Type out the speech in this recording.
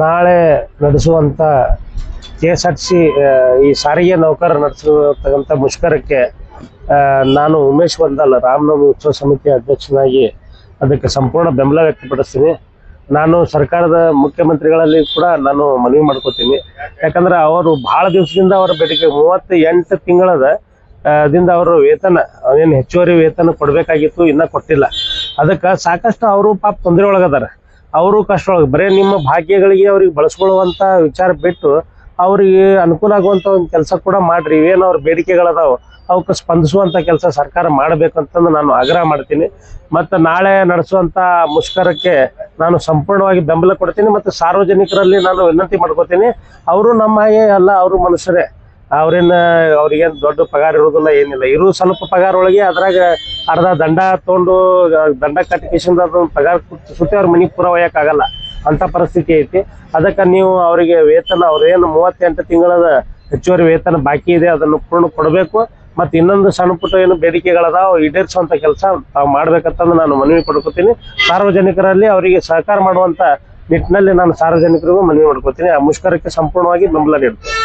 ನಾಳೆ ನಡೆಸುವಂತ K S R T C ಸಾರಿಗೆ ನೌಕರ ನಡೆಸಿರ್ತಕ್ಕಂಥ ಮುಷ್ಕರಕ್ಕೆ ನಾನು ಉಮೇಶ್ ವಂದಲ್ ರಾಮನವಮಿ ಉತ್ಸವ ಸಮಿತಿ ಅಧ್ಯಕ್ಷನಾಗಿ ಅದಕ್ಕೆ ಸಂಪೂರ್ಣ ಬೆಂಬಲ ವ್ಯಕ್ತಪಡಿಸ್ತೀನಿ. ನಾನು ಸರ್ಕಾರದ ಮುಖ್ಯಮಂತ್ರಿಗಳಲ್ಲಿ ಕೂಡ ನಾನು ಮನವಿ ಮಾಡ್ಕೋತೀನಿ. ಯಾಕಂದ್ರೆ ಅವರು ಬಹಳ ದಿವಸದಿಂದ ಅವರ ಬೇಡಿಕೆ ಮೂವತ್ತ ಎಂಟು ತಿಂಗಳದ ದಿಂದ ಅವರು ವೇತನ ಏನು ಹೆಚ್ಚುವರಿ ವೇತನ ಕೊಡಬೇಕಾಗಿತ್ತು, ಇನ್ನ ಕೊಟ್ಟಿಲ್ಲ. ಅದಕ್ಕೆ ಸಾಕಷ್ಟು ಅವರು ಪಾಪ ತೊಂದರೆ ಒಳಗದಾರ ಅವರು ಕಷ್ಟ ಬರೀ ನಿಮ್ಮ ಭಾಗ್ಯಗಳಿಗೆ ಅವ್ರಿಗೆ ಬಳಸ್ಕೊಳ್ಳುವಂಥ ವಿಚಾರ ಬಿಟ್ಟು ಅವ್ರಿಗೆ ಅನುಕೂಲ ಆಗುವಂತ ಒಂದು ಕೆಲಸ ಕೂಡ ಮಾಡ್ರಿ. ಇವೇನು ಅವ್ರ ಬೇಡಿಕೆಗಳದಾವ ಅವಕ್ಕೆ ಸ್ಪಂದಿಸುವಂತ ಕೆಲಸ ಸರ್ಕಾರ ಮಾಡಬೇಕಂತಂದು ನಾನು ಆಗ್ರಹ ಮಾಡ್ತೀನಿ. ಮತ್ತು ನಾಳೆ ನಡೆಸುವಂತ ಮುಷ್ಕರಕ್ಕೆ ನಾನು ಸಂಪೂರ್ಣವಾಗಿ ಬೆಂಬಲ ಕೊಡ್ತೀನಿ. ಮತ್ತು ಸಾರ್ವಜನಿಕರಲ್ಲಿ ನಾನು ವಿನಂತಿ ಮಾಡ್ಕೋತೀನಿ. ಅವರು ನಮ್ಮ ಹಾಗೆ ಅಲ್ಲ, ಅವರು ಮನುಷ್ಯರೇ. ಅವ್ರೇನ ಅವ್ರಿಗೇನ್ ದೊಡ್ಡ ಪಗಾರ ಇರೋದಿಲ್ಲ ಏನಿಲ್ಲ. ಇರೋ ಸ್ವಲ್ಪ ಪಗಾರ ಒಳಗೆ, ಅದ್ರಾಗ ಅರ್ಧ ದಂಡ ತಗೊಂಡು, ದಂಡ ಅದೊಂದು ಪಗಾರ ಸುತ್ತ ಅವ್ರ ಮನಿಗೆ ಪೂರ ಒಯ್ಯಕ್ಕಾಗಲ್ಲ. ಅಂತ ಪರಿಸ್ಥಿತಿ ಐತಿ. ಅದಕ್ಕೆ ನೀವು ಅವರಿಗೆ ವೇತನ ಅವ್ರೇನು ಮೂವತ್ತೆಂಟು ತಿಂಗಳದ ಹೆಚ್ಚುವರಿ ವೇತನ ಬಾಕಿ ಇದೆ, ಅದನ್ನು ಪೂರ್ಣ ಕೊಡಬೇಕು. ಮತ್ತು ಇನ್ನೊಂದು ಸಣ್ಣ ಪುಟ್ಟ ಏನು ಬೇಡಿಕೆಗಳದಾವ ಈಡೇರಿಸುವಂಥ ಕೆಲಸ ತಾವು ಮಾಡ್ಬೇಕಂತಂದು ನಾನು ಮನವಿ ಪಡ್ಕೋತೀನಿ. ಸಾರ್ವಜನಿಕರಲ್ಲಿ ಅವರಿಗೆ ಸಹಕಾರ ಮಾಡುವಂತ ನಿಟ್ಟಿನಲ್ಲಿ ನಾನು ಸಾರ್ವಜನಿಕರಿಗೂ ಮನವಿ ಮಾಡ್ಕೋತೀನಿ. ಆ ಮುಷ್ಕರಕ್ಕೆ ಸಂಪೂರ್ಣವಾಗಿ ಬೆಂಬಲ ನೀಡ್ತೀನಿ.